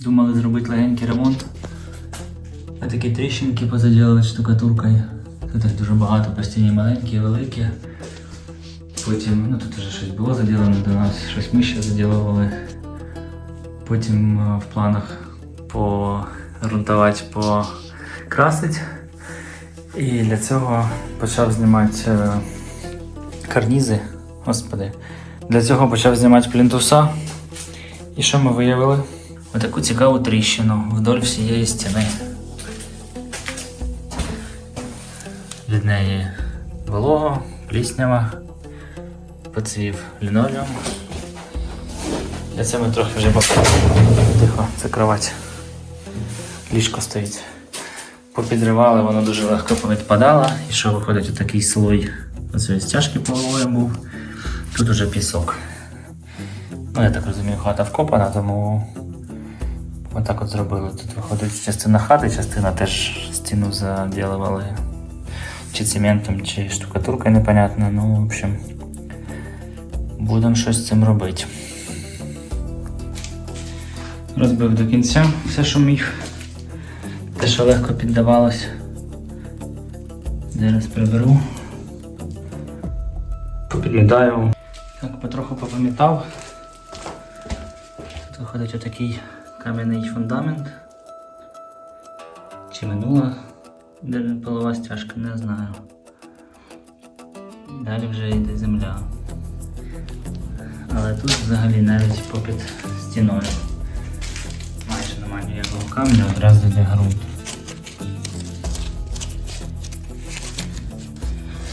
Думали зробити легенький ремонт. А такі тріщинки позаділили штукатуркою. Тут їх дуже багато, постійні маленькі, великі. Потім, ну тут вже щось було заділено до нас, щось ми ще заділували. Потім е, в планах погрунтувати, покрасити. І для цього почав знімати е, карнізи. Господи. Для цього почав знімати плінтуса. І що ми виявили? Отаку цікаву тріщину вдоль всієї стіни. Від неї волого, пліснява, поцвів лінолеум. Для цього ми трохи вже поп- Тихо, це кровать. Ліжко стоїть. Попідривали, воно дуже легко повідпадало. І що виходить отакий слой оцієї стяжки полової був. Тут уже пісок. Ну, я так розумію, хата вкопана, тому отак от зробили. Тут виходить частина хати, частина теж стіну заділували чи цементом, чи штукатуркою непонятно. Ну, в общем, будемо щось з цим робити. Розбив до кінця все, що міг. Те, що легко піддавалось. Зараз приберу. Попідмітаю. Так, потроху попам'ятав. Тут виходить отакий кам'яний фундамент. Чи минула полова стяжка, не знаю. Далі вже йде земля. Але тут взагалі навіть попід стіною. Майже немає ніякого камня, одразу йде ґрунт.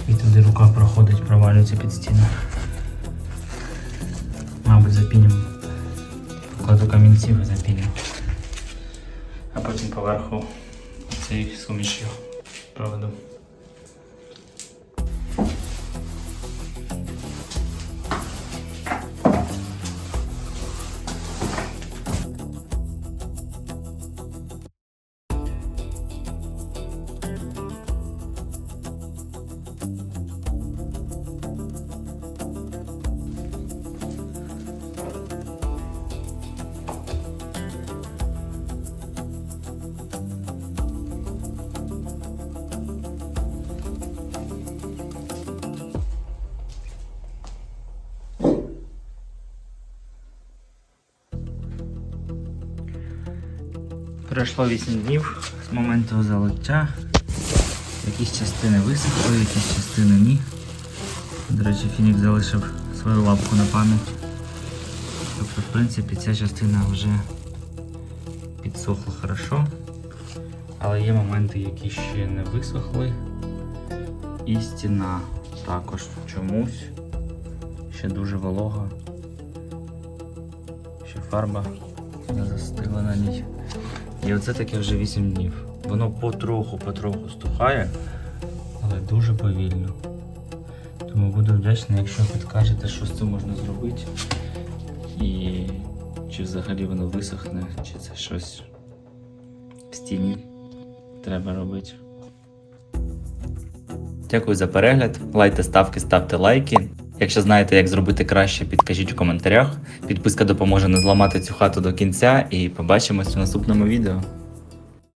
І туди рука проходить, провалюється під стіну. Мабуть, запінім. Покладу камінців і запілю. А потім поверху цією сумішю проведу. Пройшло 8 днів з моменту залиття. Якісь частини висохли, якісь частини ні. До речі, Фінік залишив свою лапку на пам'ять. Тобто, в принципі, ця частина вже підсохла хорошо. Але є моменти, які ще не висохли. І стіна також чомусь ще дуже волога. Ще фарба не застигла на ній. І оце таке вже 8 днів. Воно потроху-потроху стухає, але дуже повільно. Тому буду вдячний, якщо підкажете, що з цим можна зробити. І чи взагалі воно висохне, чи це щось в стіні треба робити. Дякую за перегляд. Лайте ставки, ставте лайки. Якщо знаєте, як зробити краще, підкажіть у коментарях. Підписка допоможе не зламати цю хату до кінця і побачимось у наступному відео.